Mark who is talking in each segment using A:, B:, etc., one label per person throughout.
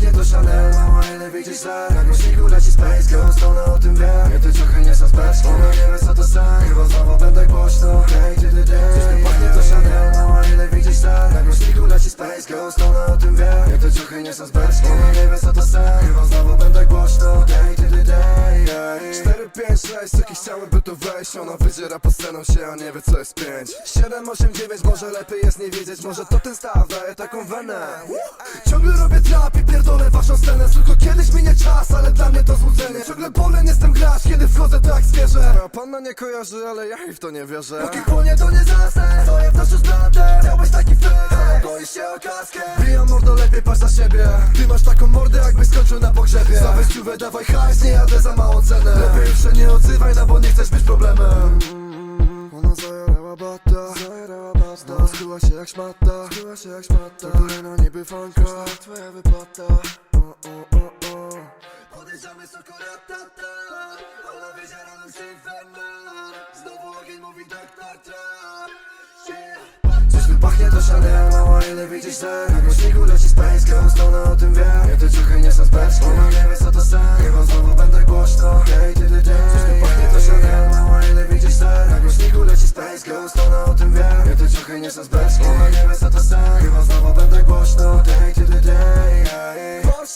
A: pachnie to Chanel, mała ile widzisz sen Na głośniku leci Space Ghost, ona o tym wie Nie, te ciuchy nie są z beczki Ona nie wie co to sen, chyba znowu będę głośno Hej, ty, ty, ty Coś pachnie to Chanel, mała ile widzisz sen Na głośniku leci Space Ghost, ona o tym wie Nie, te ciuchy nie są z beczki Ona nie wie co to sen, chyba znowu będę głośno Hej, ty, ty, ty, hej
B: 4, 5, 6, jakiś chciałyby tu wejść. Ona wydziera po sceną się, a nie wie co jest 5 7, 8, 9, może lepiej jest nie wiedzieć. Może to ten staw daje taką wenę. Ciągle robię trap i scenę Tylko kiedyś minie czas, ale dla mnie to złudzenie. Ciągle boleń jestem grać, kiedy wchodzę to jak zwierzę. A panna nie kojarzy, ale ja jej w to nie wierzę.
A: Póki płonie to nie zasnę Stoję w taszu z blantem Chciałbyś taki fake, boisz się o kaskę.
B: Bijam mordo, lepiej patrz na siebie. Ty masz taką mordę, jakbyś skończył na pogrzebie. Za wejściówę dawaj hajs, nie jadę za małą cenę. Lepiej już się nie odzywaj, no bo nie chcesz być problemem. Ona zajarała bata. Zajarała bata. No, Schyła się jak szmata. Schyła się jak szmata. To kolejna niby fanka. Twoja wypłata.
A: Się inferno Znowu ogień mówi tak tak tak. Coś tu pachnie to Chanel, mała ile widzisz sen Na głośniku leci Ghost, ona o tym wie. Nie, te ciuchy nie są z Ona nie wie co to sen, chyba znowu będę głośno. Hej, ty, ty, Coś tu pachnie to Chanel, mała ile głośniku leci ona o tym ciuchy nie są z nie wie co to sen, chyba znowu będę głośno. Hej, ty, ty, ty,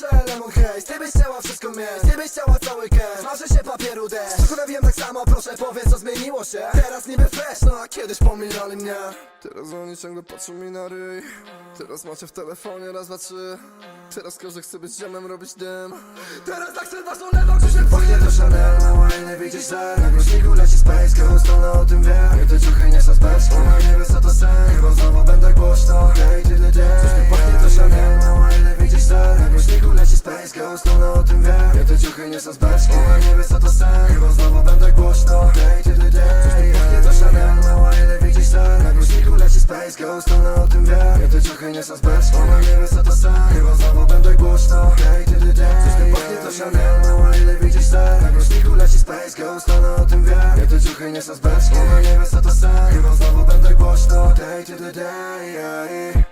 B: Porsche, Lemon Haze, ty byś chciała wszystko mieć Ty byś chciała cały cash, marzy się papieru deszcz Cukrem wiem tak samo, proszę powiedz co zmieniło się. Teraz niby fresh, no a kiedyś pominęli mnie. Teraz oni ciągle patrzą mi na ryj. Teraz macie w telefonie raz, dwa, trzy. Teraz każdy chce być ziemem, robić dym. Teraz tak chcę waszą lewą
A: Coś tu pachnie to Chanel, mała ile widzisz sen Na głośniku leci Space Ghost, ona o tym wie ciuchy nie są z beczki Ona nie wie co to sen, chyba znowu będę głośno. Hej, ty, ty, ty Coś tu pachnie to Chanel, mała ile widzisz sen? Na głośniku leci Space Ghost, ona o tym wie. Nie, te ciuchy nie są z beczki Ona nie wie co to sen, chyba znowu będę głośno. Hej, ty, ty, ty Coś tu pachnie to Chanel, mała ile widzisz sen? Na głośniku leci Space Ghost, ona o tym wie. Nie, te ciuchy nie są z beczki Ona nie wie co to sen, chyba znowu będę głośno. Ty, ty, ty, hej